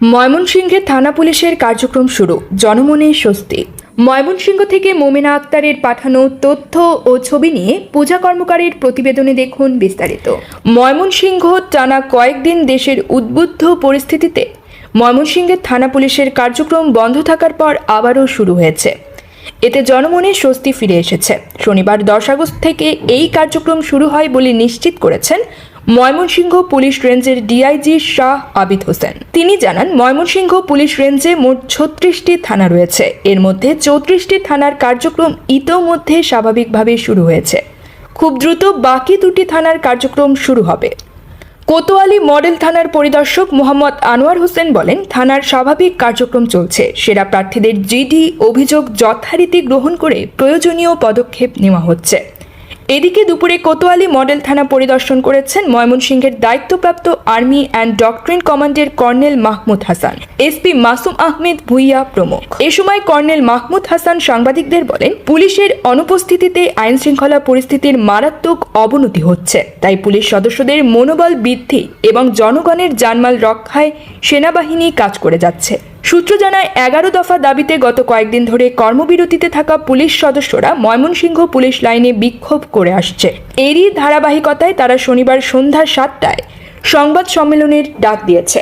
ময়মনসিংহে থানা পুলিশের কার্যক্রম শুরু, জনমনে স্বস্তি। ময়মনসিংহ থেকে মোমেনা আক্তারের পাঠানো তথ্য ও ছবি নিয়ে পূজা কর্মকারের প্রতিবেদনে দেখুন বিস্তারিত। ময়মনসিংহ টানা কয়েকদিন দেশের উদ্বুদ্ধ পরিস্থিতিতে ময়মনসিংহের থানা পুলিশের কার্যক্রম বন্ধ থাকার পর আবারও শুরু হয়েছে। এতে জনমনে স্বস্তি ফিরে এসেছে। শনিবার দশ আগস্ট থেকে এই কার্যক্রম শুরু হয় বলে নিশ্চিত করেছেন ময়মনসিংহ পুলিশ রেঞ্জের ডিআইজি শাহ আবিদ হোসেন। তিনি জানান, ময়মনসিংহ পুলিশ রেঞ্জে মোট ছত্রিশটি থানা রয়েছে। এর মধ্যে চৌত্রিশটি থানার কার্যক্রম ইতোমধ্যে স্বাভাবিকভাবে শুরু হয়েছে। খুব দ্রুত বাকি দুটি থানার কার্যক্রম শুরু হবে। কোতোয়ালি মডেল থানার পরিদর্শক মোহাম্মদ আনোয়ার হোসেন বলেন, থানার স্বাভাবিক কার্যক্রম চলছে। সেরা প্রার্থীদের জিডি অভিযোগ যথারীতি গ্রহণ করে প্রয়োজনীয় পদক্ষেপ নেওয়া হচ্ছে। এদিকে দুপুরে কোতোয়ালি মডেল থানা পরিদর্শন করেছেন ময়মনসিংহের দায়িত্বপ্রাপ্ত আর্মি অ্যান্ড ডক্ট্রিন কমান্ডের কর্নেল মাহমুদ হাসান। এসপি মাসুম আহমেদ ভুইয়া প্রমুখ। এ সময় কর্নেল মাহমুদ হাসান সাংবাদিকদের বলেন, পুলিশের অনুপস্থিতিতে আইন শৃঙ্খলা পরিস্থিতির মারাত্মক অবনতি হচ্ছে। তাই পুলিশ সদস্যদের মনোবল বৃদ্ধি এবং জনগণের জানমাল রক্ষায় সেনাবাহিনী কাজ করে যাচ্ছে। সূত্র জানায়, এগারো দফা দাবিতে গত কয়েকদিন ধরে কর্মবিরতিতে থাকা পুলিশ সদস্যরা ময়মনসিংহ পুলিশ লাইনে বিক্ষোভ করে আসছে। এরই ধারাবাহিকতায় তারা শনিবার সন্ধ্যা সাতটায় সংবাদ সম্মেলনের ডাক দিয়েছে।